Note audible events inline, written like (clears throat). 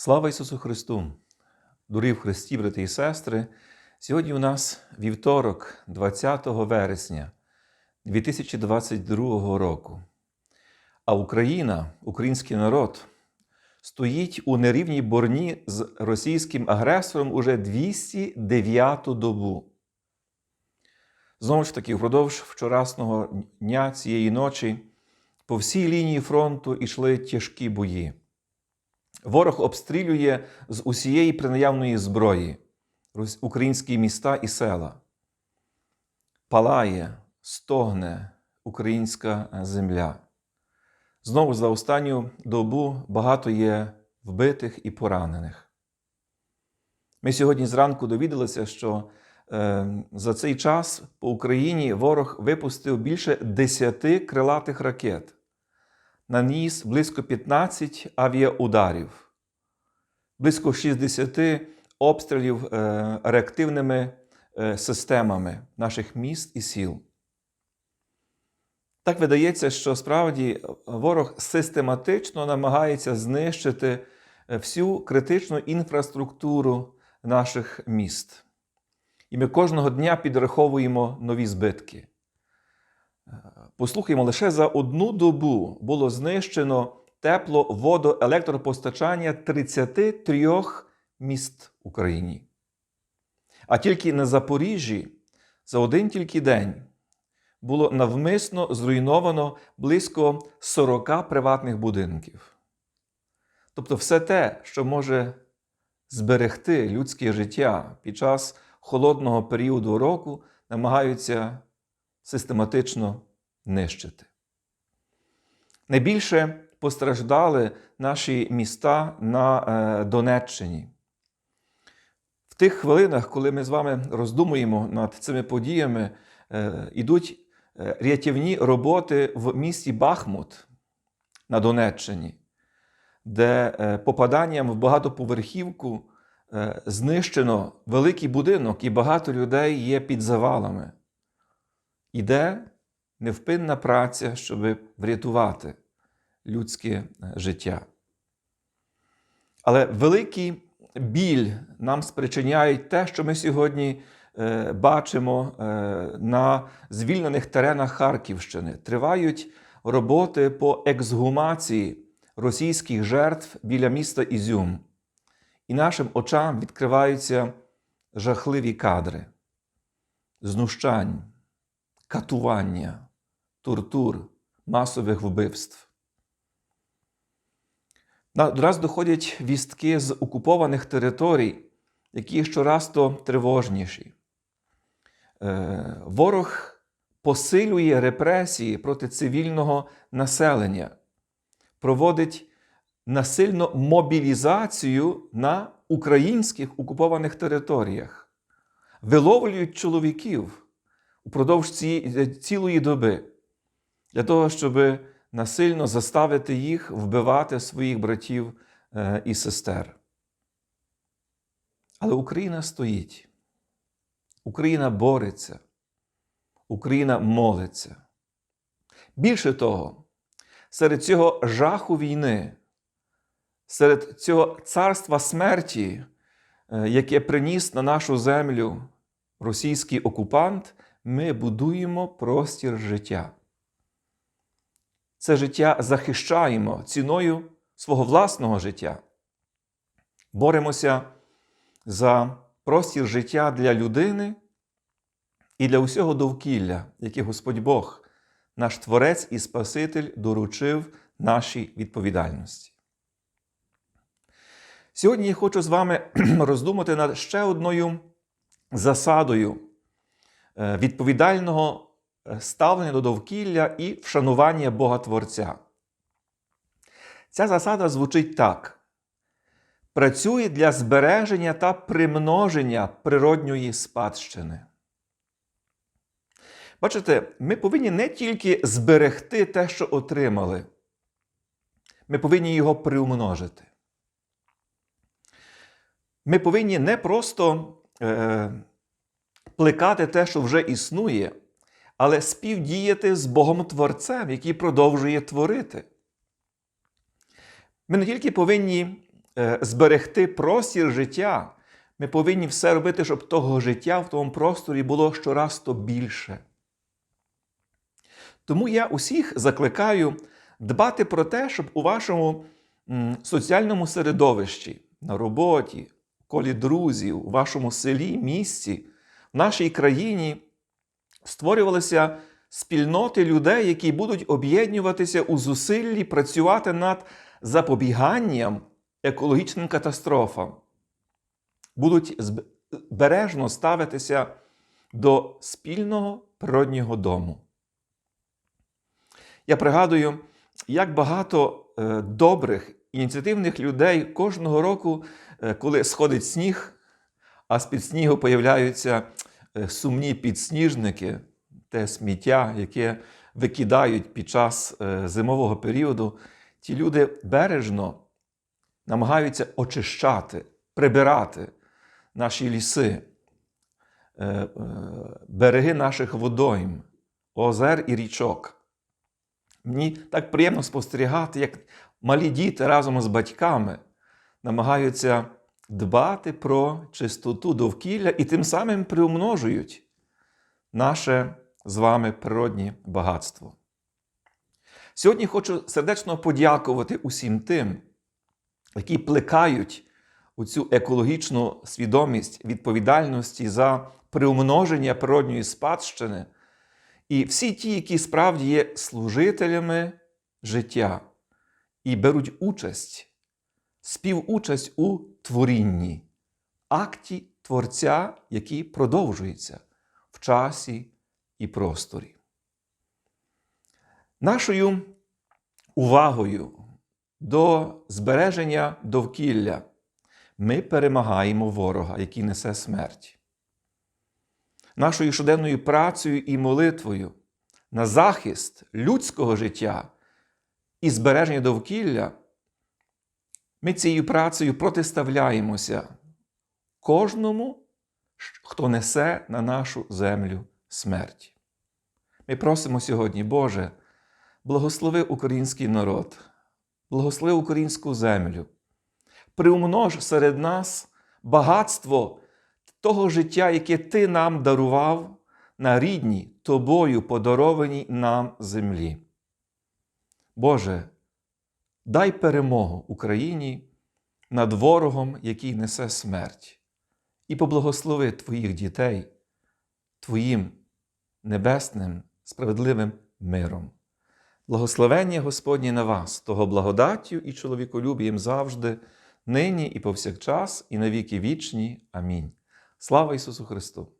Слава Ісусу Христу! Дорогі в Христі, брати і сестри! Сьогодні у нас вівторок, 20 вересня 2022 року. А Україна, український народ, стоїть у нерівній борні з російським агресором уже 209 добу. Знову ж таки, впродовж вчорасного дня цієї ночі по всій лінії фронту йшли тяжкі бої. Ворог обстрілює з усієї принаявної зброї українські міста і села. Палає, стогне українська земля. Знову за останню добу багато є вбитих і поранених. Ми сьогодні зранку довідалися, що е, за цей час по Україні ворог випустив більше 10 крилатих ракет наніс близько 15 авіаударів, близько 60 обстрілів е, реактивними е, системами наших міст і сіл. Так видається, що справді ворог систематично намагається знищити е, всю критичну інфраструктуру наших міст. І ми кожного дня підраховуємо нові збитки. Послухаймо, лише за одну добу було знищено тепло, водо, електропостачання 33 міст в Україні. А тільки на Запоріжжі за один тільки день було навмисно зруйновано близько 40 приватних будинків. Тобто, все те, що може зберегти людське життя під час холодного періоду року, намагаються систематично нищити. Найбільше постраждали наші міста на е, Донеччині. В тих хвилинах, коли ми з вами роздумуємо над цими подіями, е, ідуть е, рятівні роботи в місті Бахмут на Донеччині, де е, попаданням в багатоповерхівку е, знищено великий будинок, і багато людей є під завалами. Іде невпинна праця, щоб врятувати людське життя. Але великий біль нам спричиняють те, що ми сьогодні е, бачимо е, на звільнених теренах Харківщини. Тривають роботи по ексгумації російських жертв біля міста Ізюм. І нашим очам відкриваються жахливі кадри знущань, катування, тортур, масових вбивств. До нас доходять вістки з окупованих територій, які щораз то тривожніші. Е, Ворог посилює репресії проти цивільного населення, проводить насильну мобілізацію на українських окупованих територіях, виловлюють чоловіків упродовж ці- цілої доби для того, щоб насильно заставити їх вбивати своїх братів е, і сестер. Але Україна стоїть. Україна бореться. Україна молиться. Більше того, серед цього жаху війни, серед цього царства смерті, е, яке приніс на нашу землю російський окупант, ми будуємо простір життя. Це життя захищаємо ціною свого власного життя. Боремося за простір життя для людини і для усього довкілля, яке Господь Бог, наш Творець і Спаситель, доручив нашій відповідальності. Сьогодні я хочу з вами (clears throat) роздумати над ще одною засадою відповідального е, ставлення до довкілля і вшанування Бога Творця. Ця засада звучить так: працює для збереження та примноження природньої спадщини. Бачите, ми повинні не тільки зберегти те, що отримали, ми повинні його приумножити. Ми повинні не просто е, плекати те, що вже існує, але співдіяти з Богом Творцем, який продовжує творити. Ми не тільки повинні е, зберегти простір життя, ми повинні все робити, щоб того життя в тому просторі було щораз то більше. Тому я усіх закликаю дбати про те, щоб у вашому соціальному середовищі, на роботі, колі друзів, у вашому селі, місті, в нашій країні створювалися спільноти людей, які будуть об'єднуватися у зусиллі працювати над запобіганням екологічним катастрофам, будуть бережно ставитися до спільного природнього дому. Я пригадую, як багато е, добрих ініціативних людей кожного року, е, коли сходить сніг, а з-під снігу появляються сумні підсніжники, те сміття, яке викидають під час е, зимового періоду, ті люди бережно намагаються очищати, прибирати наші ліси, е, е, береги наших водойм, озер і річок. Мені так приємно спостерігати, як малі діти разом з батьками намагаються дбати про чистоту довкілля і тим самим приумножують наше з вами природні багатство. Сьогодні хочу сердечно подякувати усім тим, які плекають у цю екологічну свідомість відповідальності за приумноження природньої спадщини. І всі ті, які справді є служителями життя і беруть участь, співучасть у творінні, акті Творця, який продовжується в часі і просторі. Нашою увагою до збереження довкілля ми перемагаємо ворога, який несе смерть нашою щоденною працею і молитвою на захист людського життя і збереження довкілля, ми цією працею протиставляємося кожному, хто несе на нашу землю смерть. Ми просимо сьогодні, Боже, благослови український народ, благослови українську землю, приумнож серед нас багатство того життя, яке Ти нам дарував на рідній Тобою подарованій нам землі. Боже, дай перемогу Україні над ворогом, який несе смерть, і поблагослови Твоїх дітей, Твоїм небесним, справедливим миром. Благословення Господнє на вас, того благодаттю і чоловіколюбієм завжди, нині і повсякчас, і на віки вічні. Амінь. Слава Ісусу Христу!